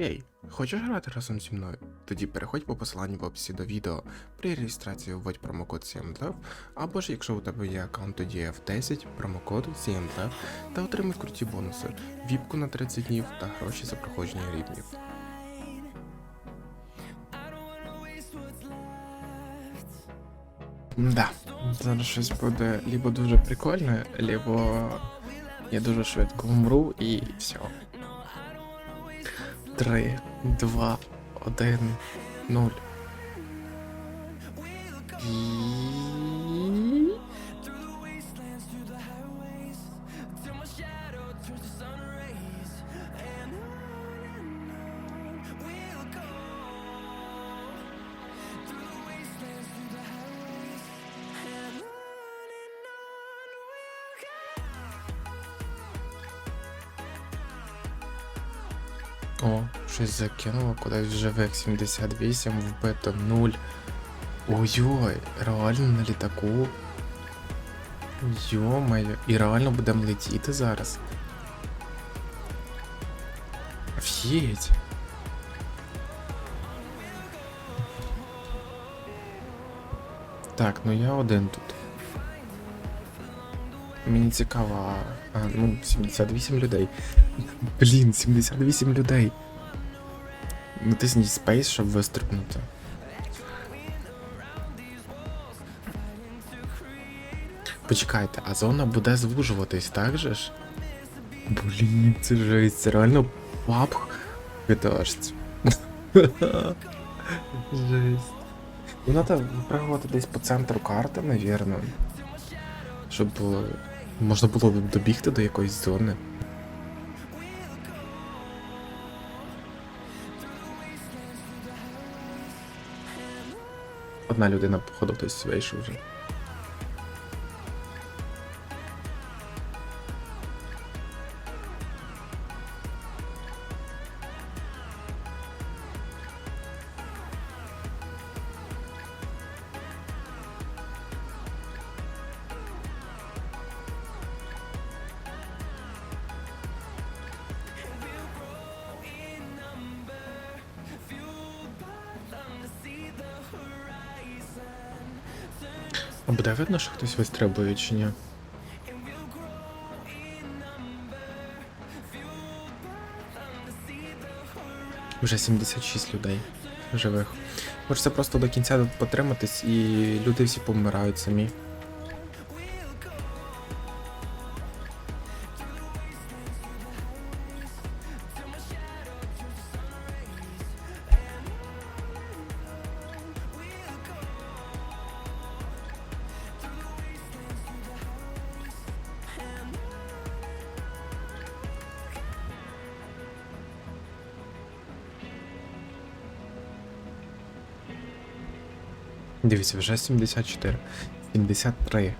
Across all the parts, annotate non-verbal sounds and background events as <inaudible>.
Ей, хочеш грати разом зі мною? Тоді переходь по посиланню в описі до відео. При реєстрації вводь промокод CMDEV, або ж якщо у тебе є аккаунт тоді F10, промокод CMDEV та отримай круті бонуси, віпку на 30 днів та гроші за проходження рівнів. Да, зараз щось буде либо дуже прикольне, либо я дуже швидко вмру і все. 3, 2, 1, 0. О, щось закинуло кудись живих 78, вбито 0. Ой-ой, реально на літаку. Йо-моє, і реально будемо летіти зараз. Офігеть. Так, ну я один тут. Мені цікаво, а, ну, 78 людей. Блін, 78 людей. Натисніть Space, щоб вистрибнути. Почекайте, а зона буде звужуватись, так же ж? Блін, це жесть, це реально пап п'яташці. <laughs> Жесть. Ну, треба випрыгувати десь по центру карти, навірно. Щоб можна було добігти до якоїсь зони. Одна людина, походу, хтось вийшов вже. Що хтось вистрибує чи ні? Вже 76 людей живих. Хочеться просто до кінця потриматись і люди всі помирають самі. Дивіться, вже 74. 73.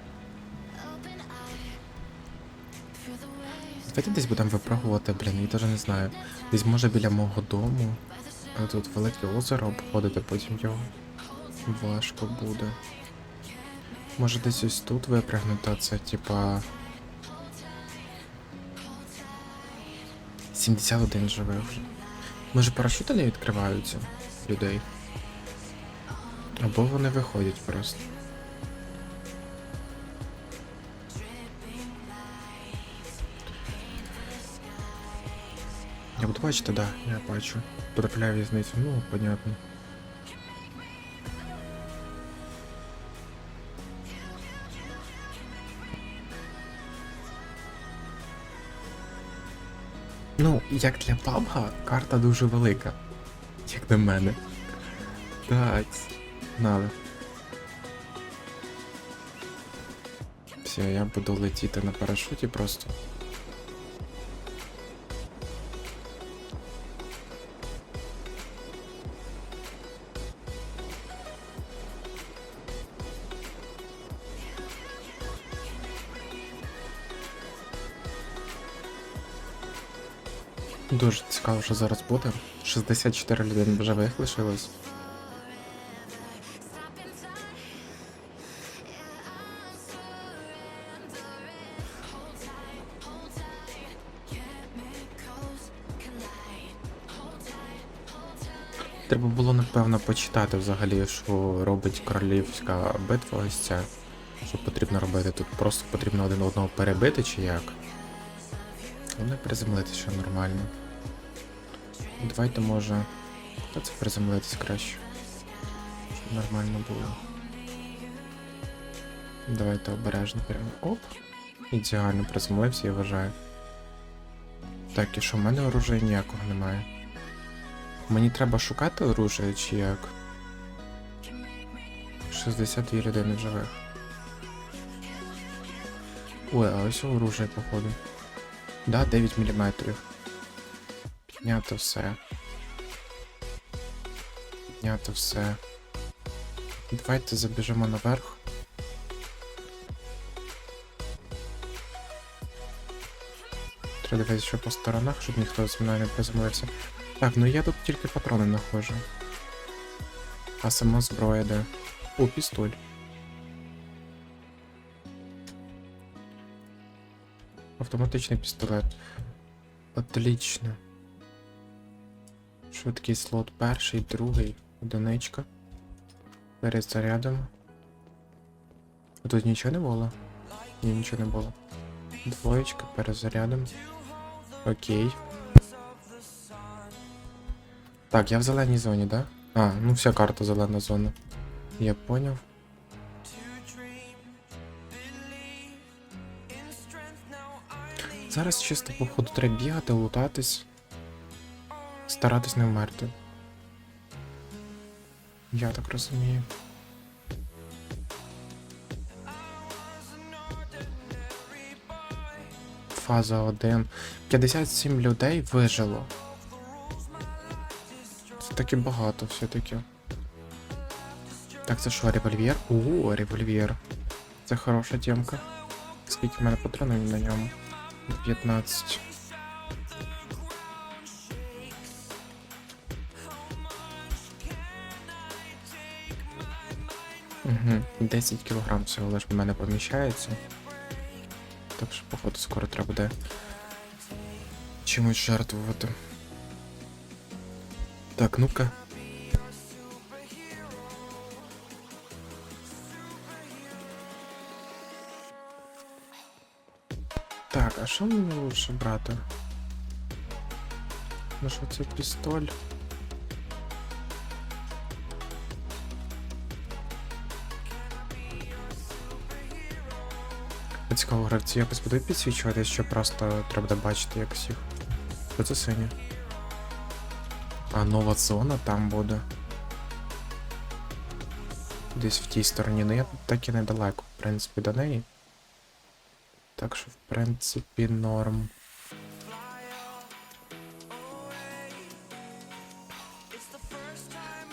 Давайте десь будемо випробувати, блін, я теж не знаю. Десь може біля мого дому. А тут велике озеро обходити, потім його важко буде. Може десь ось тут випрягнути, а це типа. 71 живе вже. Може парашути не відкриваються людей? Або вони виходять просто. Я буду бачити, да, я бачу. Потрапляю в'язницю, ну, понятно. Ну, як для пабга, карта дуже велика. Як на мене. Так, надо. Все, я буду летіти на парашуті просто. Дуже цікаво, що зараз буде. 64 людини живих лишилось. Треба було, напевно, почитати взагалі, що робить королівська битва ось ця. Що потрібно робити тут? Просто потрібно один одного перебити чи як? Головне приземлитися ще нормально. Давайте може. Та це приземлитись краще. Щоб нормально було. Давайте обережно прямо. Оп. Ідеально приземлився, я вважаю. Так, і що в мене оружия ніякого немає. Мені треба шукати оружие чи як? 62 людини живих. Ой, а ось оружие, походу. Да, 9 мм. Піднято все. Піднято все. Давайте забіжимо наверх. Треба дивитися ще по сторонах, щоб ніхто з мною не приземлився. Так, ну я тут тільки патрони знаходжу. А сама зброя де? О, пістоль. Автоматичний пістолет. Отлично. Швидкий слот перший, другий, одиничка. Перезарядом. А тут нічого не було? Ні, нічого не було. Двоєчка, перезарядом. Окей. Так, я в зеленій зоні, да? А, ну вся карта зелена зона. Я поняв. Зараз чисто походу треба бігати, лутатись. Старатись не вмерти. Я так розумію. Фаза 1. 57 людей вижило. Таки багато все-таки. Так, це що, револьвер? О, револьвер. Це хороша темка. Скільки в мене патронів на ньому? 15. Угу. 10 кілограм всього лиш в мене поміщається. Так що, походу, скоро треба буде чимось жертвувати. Так, ну-ка. Так, а що мені лучше брати? Ну що це пістоль? Цікаво, гравці якось будуть підсвічувати, що просто треба буде бачити якось їх. Що це синя? А нова зона там буде. Десь в тій стороні. Ну я так і недалеко, в принципі, до неї. Так що, в принципі, норм.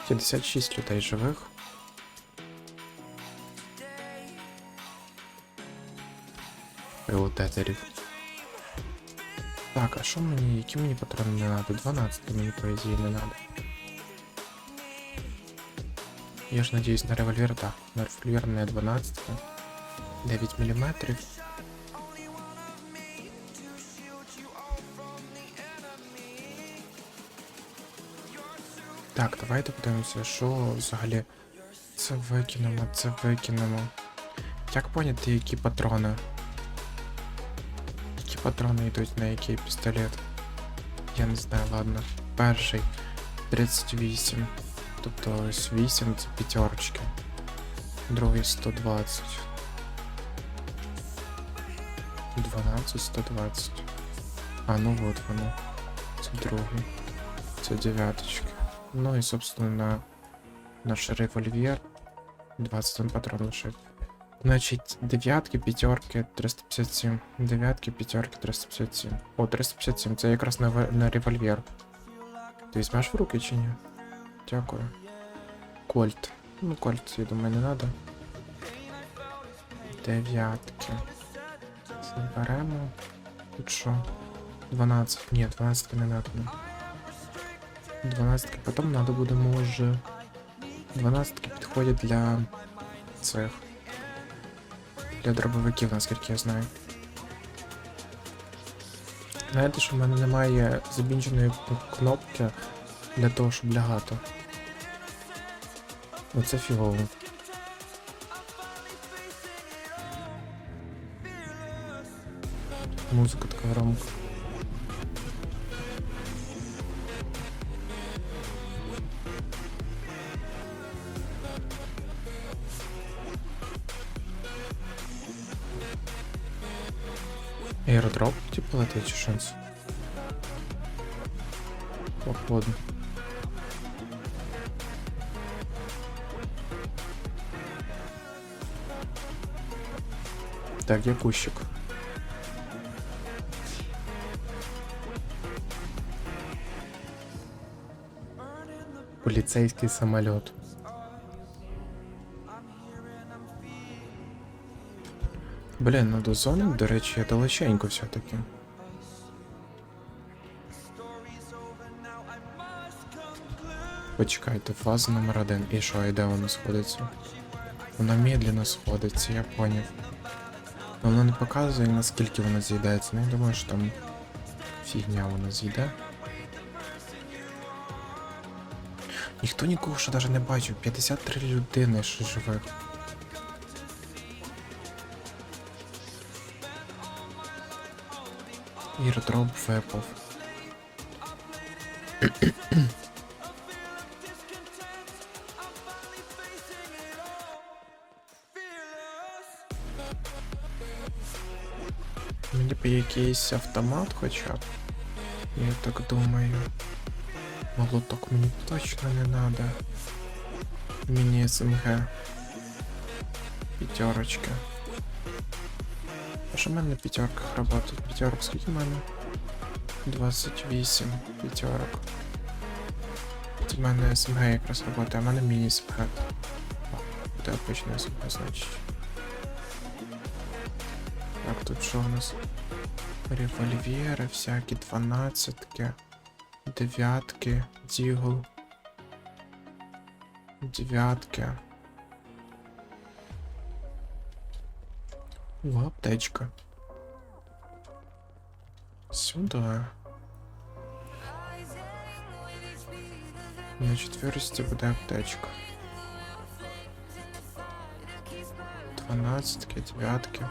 П'ятдесят шість людей живих. Приотетерів. Так, а що мені, які мені патрони не надо? 12 мені по ідеї не надо. Я ж надіюсь на револьвер, так. На револьвер не 12. 9 мм. Так, давайте подивимося, що взагалі. Це викинемо, це викинемо. Як поняти, які патрони? Які патрони йдуть на який пістолет? Я не знаю, ладно. Перший 38. Тобто ось 8 це п'ятерочки. Другий 120. 12, 120. А, ну вот воно. Це другий. Це дев'яточки. Ну і, собственно, на наш револьвер. 21 патрон лишив. Значить, дев'ятки, п'ятерки, 357. Дев'ятки, п'ятерки, 357. О, 357, це якраз на, на револьвер. Ти візьмеш в руки чи ні? Дякую. Кольт. Ну, кольт, я думаю, не надо. Дев'ятки. Заберемо. Тут що? 12. Ні, 12 не надо. 12 потім надо буде, може. 12 підходять для цих. Для дробовиків, наскільки я знаю. Знаєте, що в мене немає забінченої кнопки для того, щоб лягати. Оце фігово. Музика така громка. Типа шанс? Походу. Так, я кущик. Полицейский самолет. Блін, ну до зони, до речі, далеченько все-таки. Почекайте, фаза номер один. І що, і вона сходиться? Вона медленно сходиться, я поняв. Но вона не показує, наскільки вона з'їдається. Ну, я думаю, що там фігня вона з'їде. Ніхто нікого ще навіть не бачив. 53 людини ще живих. Ірдроп випав. Якийсь автомат хоча б. Я так думаю. Молоток мені точно не надо. Мені СМГ. Пятерочка. А що в мене на пятерках работает? Пятерок скільки в мене? 28 пятерок. Це в мене СМГ якраз работає, а в мене міні СМГ. О, Буде обичне СМГ, значить. Так, тут що у нас? Револьвери, всякі дванадцятки, дев'ятки, дігл. Дев'ятки. О, аптечка. Сюда. На четверості буде аптечка. Дванадцятки, дев'ятки.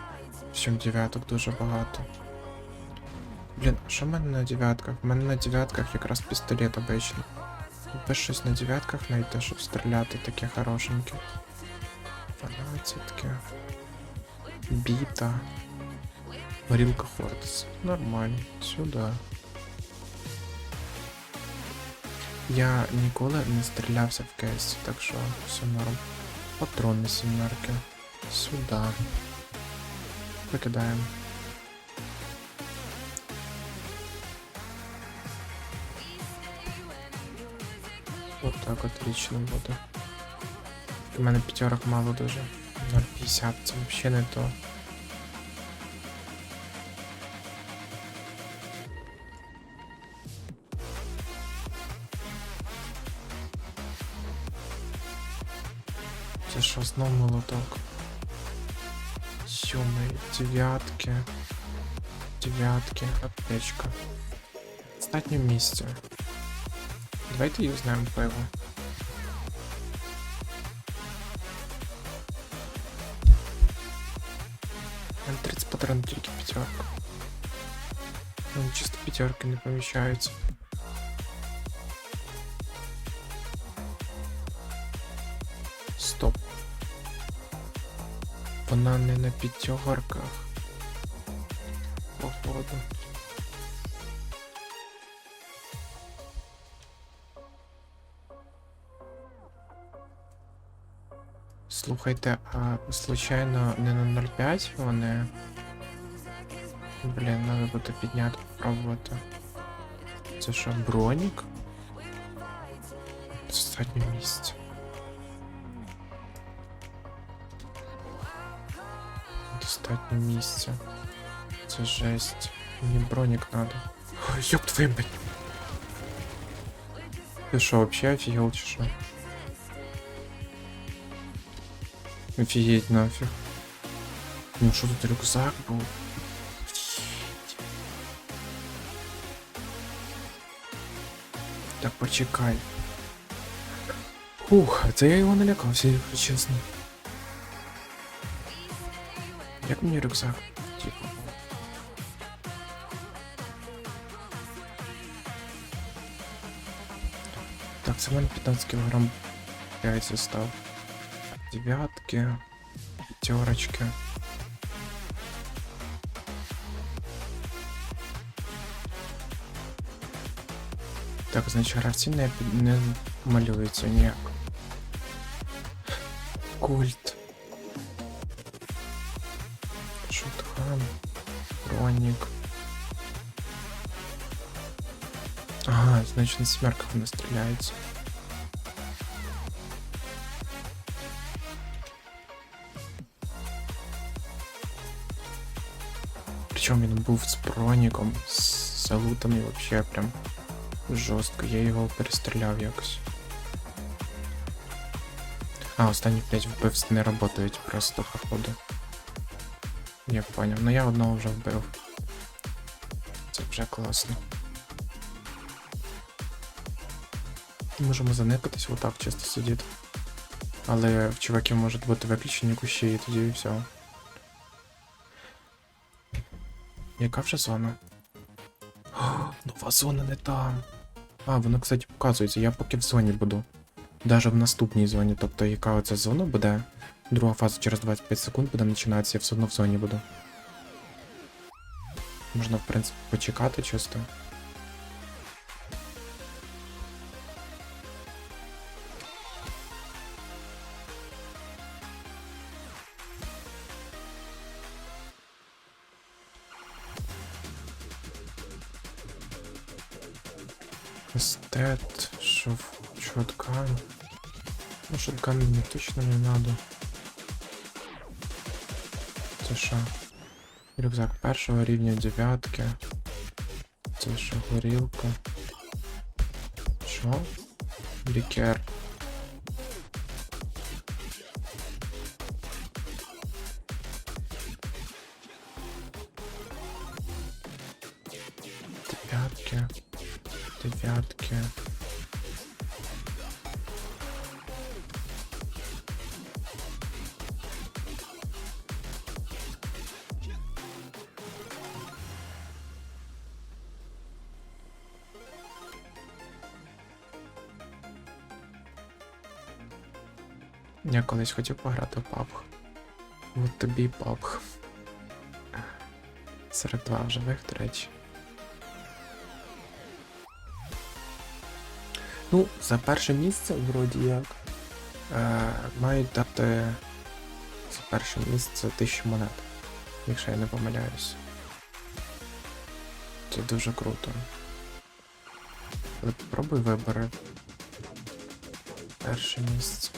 Всім дев'яток дуже багато. Блін, а що в мене на дев'ятках? У мене на дев'ятках якраз пістолет обичний. Ви щось на дев'ятках знайти, щоб стріляти таке хорошеньке. Дванадцятки. Біта. Горілка Фортес. Нормально. Сюди. Я ніколи не стрілявся в кейсі, так що все норм. Патрони сімерки. Сюди. Викидаємо. Вот так отлично буде. У мене п'ятерок мало дуже. 0,50 це взагалі не то. Це що знов молоток? Сьомий, дев'ятки. Дев'ятки, аптечка. Остатнє місце. Давайте юзнаємо пиво. Там 30 патронів тільки п'ятерка. Ну, чисто п'ятерки не поміщаються. Стоп. Вона не на п'ятерках. Походу. Слухайте, а случайно не на 0,5 вони. Блін, треба буде підняти, попробувати. Це що, бронік? Достатньо місця. Достатньо місця. Це жесть. Мені бронік надо. Ой, ёб твою мать. Ти що, вообще офігел чи? Офігеть нафіг. Ну що тут рюкзак був? Так почекай. Ух, це я його налякався, якщо чесно. Як мені рюкзак? Типу. Так, це в мене 15 кілограм яйця став. Дев'ятки, п'ятерочки. Так, значить, гравці не, під- не малюються ніяк. Культ. Шутхан. Бронік. Ага, значить на смерках вони стріляються. Причому він був з броніком, з салутами вообще прям жорстко. Я його перестріляв якось. А, останні 5 вбивств не працюють просто, походу. Я поняв. Ну я одного вже вбив. Це вже класно. Можемо заникатись отак, чисто сидіти. Але в чуваків можуть бути виключені кущі і тоді і все. Яка вже зона? О, нова зона не там. А, воно, кстати, показується, я поки в зоні буду. Даже в наступній зоні, тобто яка оця зона буде. Друга фаза через 25 секунд буде починатися, я все одно в зоні буду. Можна, в принципі, почекати чисто. Естет, шов, шоткан. Ну, шоткан мені точно не надо. Це що? Рюкзак першого рівня дев'ятки. Це що, горілка? Що? Лікер. Я колись хотів пограти в PUBG. От тобі PUBG. 42 в живих, до речі. Ну, за перше місце, вроді як. Е, мають дати за перше місце 1000 монет, якщо я не помиляюсь. Це дуже круто. Але попробуй вибори. Перше місце.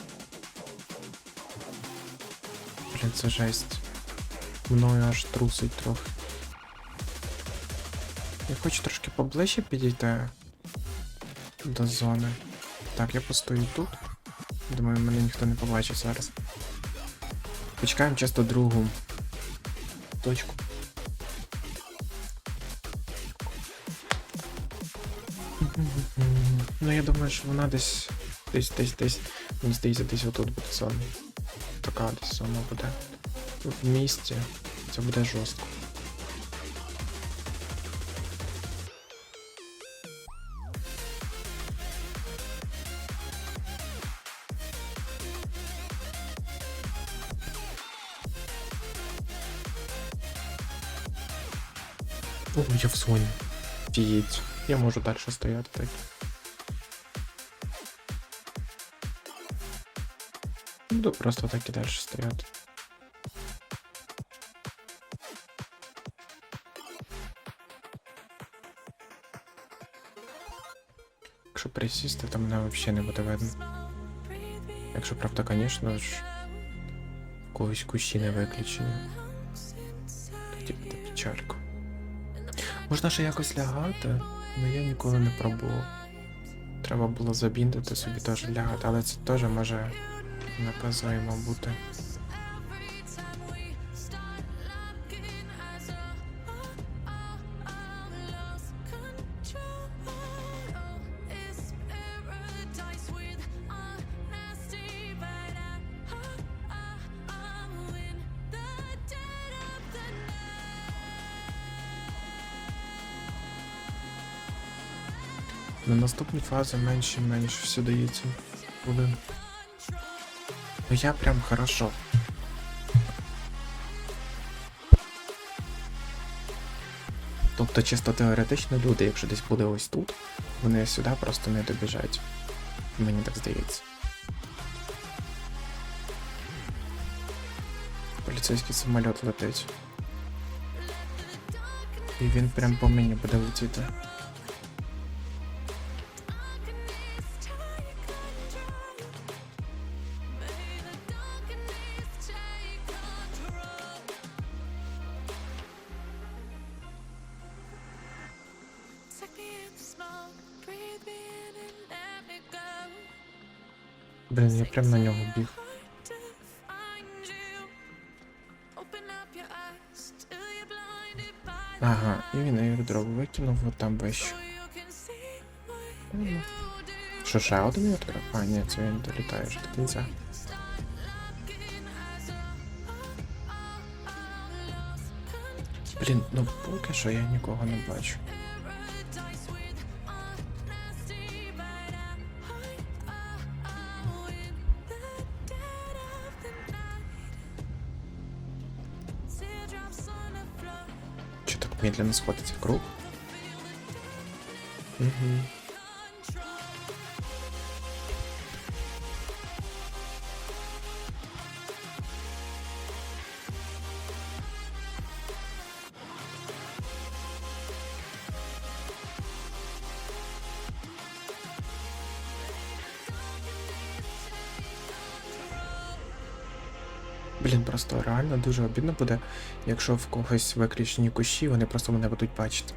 Блін, це жесть. Мною аж трусить трохи. Я хочу трошки поближче підійти до зони. Так, я постою тут. Думаю, мене ніхто не побачить зараз. Почекаємо часто другу точку. Ну я думаю, що вона десь. Десь, десь, десь. Мені здається, десь отут буде зона. Така десь зона буде. В місті. Це буде жорстко. О, я в зоні. Фієть. Я можу далі стояти так. Буду просто так і далі стояти. Якщо присісти, то мене взагалі не буде видно. Якщо правда, звісно ж, когось кущі не виключені. Тоді буде печалька. Можна ще якось лягати, але я ніколи не пробував. Треба було забіндити собі теж лягати, але це теж може наказаємо бути. На наступні фази менше і менше все дається хвилин. Ну я прям хорошо. Тобто чисто теоретично люди, якщо десь буде ось тут, вони сюди просто не добіжать. Мені так здається. Поліцейський самоліт летить. І він прям по мені буде летіти. Прям на нього біг. Ага, і він аеродроп викинув от там вище. Що ще один аеродроп? А, ні, це він долітає вже до кінця. Блін, ну поки що я нікого не бачу. Медленно сходиться круг? Угу. Блін, просто реально дуже обідно буде, якщо в когось виключені кущі, вони просто мене будуть бачити.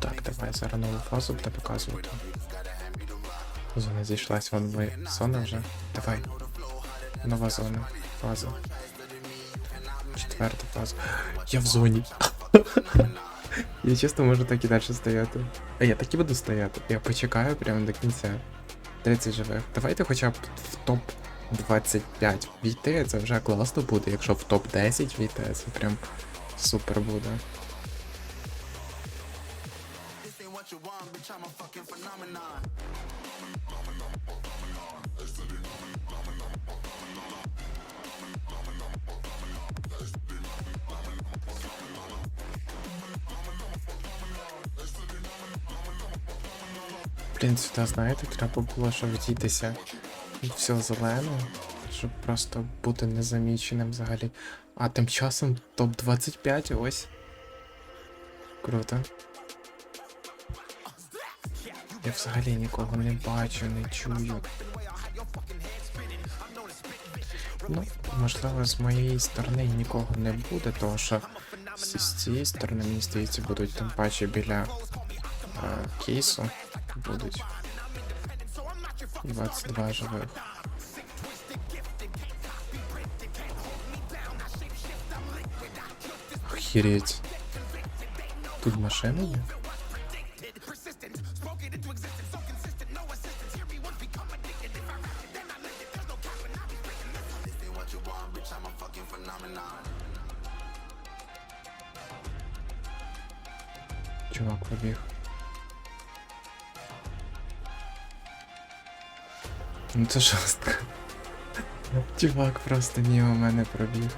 Так, давай зараз нову фазу буде показувати. Зона зійшлась, вон ми. Зона вже. Давай. Нова зона. Фаза. Четверта фаза. Я в зоні. <laughs> Я чесно можу так і далі стояти. А я так і буду стояти. Я почекаю прямо до кінця. 30 живих. Давайте хоча б в топ 25 війти, це вже класно буде. Якщо в топ 10 війти, це прям супер буде. Блін, сюди, знаєте, треба було, щоб вдітися все зелено, щоб просто бути незаміченим взагалі. А тим часом топ-25 ось. Круто. Я взагалі нікого не бачу, не чую. Ну, можливо, з моєї сторони нікого не буде, тому що з цієї сторони, мені здається, будуть тим паче біля е, кейсу будуть 22 живих. Охереть. Тут машина є? Це жорстко. Чувак просто мимо мене пробіг.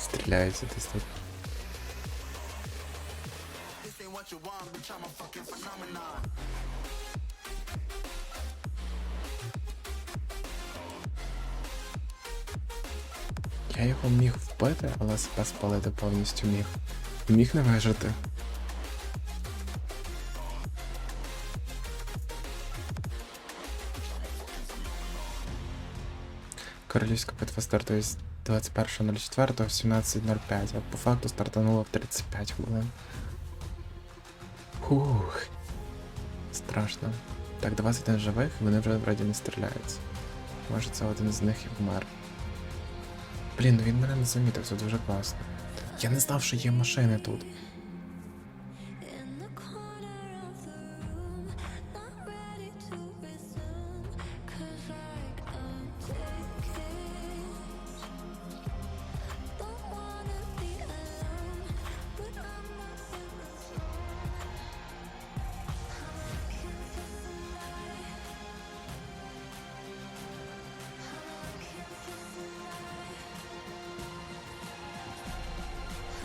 Стріляється десь тут. Я його міг вбити, але себе спалити повністю міг. Міг не вижити. Королівська битва стартує з 21.04 в 17.05, а по факту стартанула в 35 хвилин. Фух. Страшно. Так, 21 живих, вони вже вроді не стріляються. Може це один з них і вмер. Блін, він мене не замітив, це дуже класно. Я не знав, що є машини тут.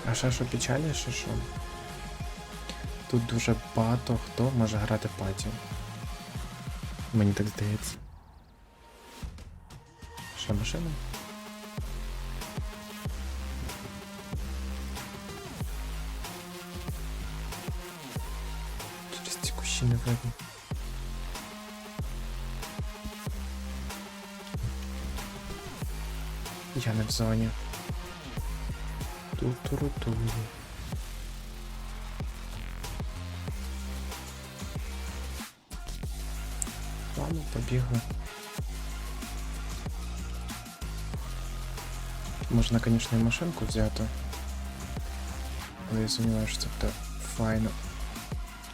А ще що печальніше, що тут дуже багато хто може грати паті. Мені так здається. Ще машина? Через ці кущі не видно. Я не в зоні. Ту-ту-ру-ту. Ладно, побігли. Можна, звісно, і машинку взяти. Але я сумніваюся, що це буде файно.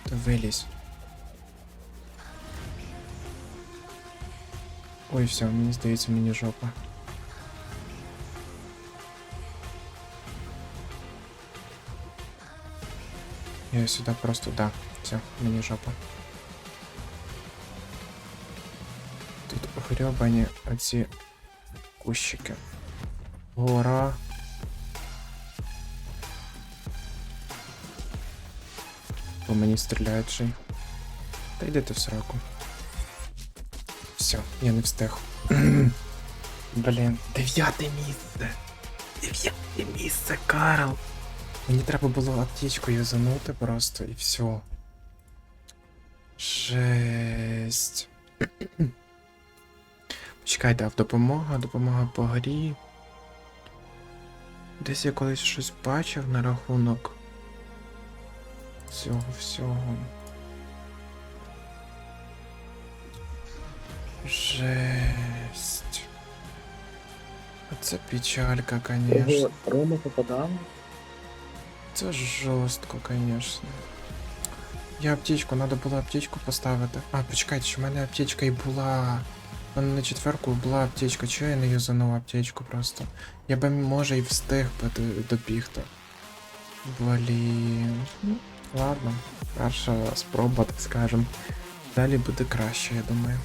Та вилізь. Ой, все, мені здається, мені жопа. Я сюда просто, да, все, мені жопа. Тут гребані оці кущики. Гора. По мені стріляють же. Та йди ти в сраку. Все, я не встиг. <clears throat> Блін, дев'яте місце. Дев'яте місце, Карл. Мені треба було аптечку юзанути просто і все. Жесть. <clears throat> Чекайте, а допомога, допомога по грі. Десь я колись щось бачив на рахунок цього всього. Жесть. Оце печалька, конечно. Рома попадав. Це жорстко, конечно. Я аптечку, надо було аптечку поставити. А, почекайте, що в мене аптечка і була. У мене на четверку була аптечка, чого я не юзанув аптечку просто. Я би може і встиг би до- добігти. Блін. Ладно, перша спроба, так скажем. Далі буде краще, я думаю.